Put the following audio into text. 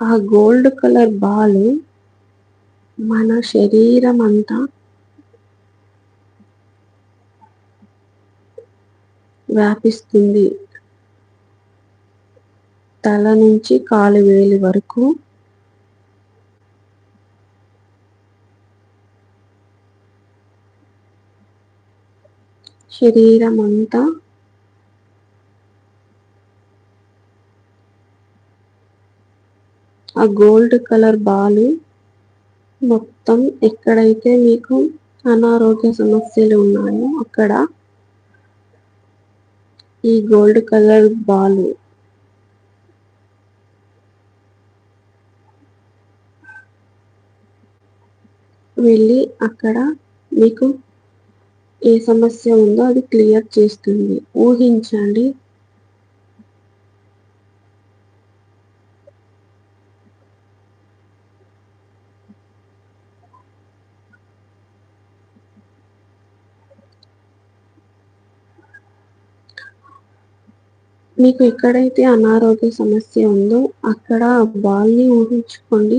ఆ gold colour ball మన శరీరం అంతా వ్యాపిస్తుంది. తల నుంచి కాలు వేలి వరకు శరీరం అంతా ఆ గోల్డ్ కలర్ బాలు మొత్తం ఎక్కడైతే మీకు అనారోగ్య సమస్యలు ఉన్నాయో అక్కడ ఈ గోల్డ్ కలర్ బాలు. వెళ్ళి అక్కడ మీకు ఏ సమస్య ఉందో అది క్లియర్ చేస్తుంది. ఊహించండి. మీకు ఎక్కడైతే అనారోగ్య సమస్య ఉందో అక్కడ బాల్ని ఊహించుకోండి.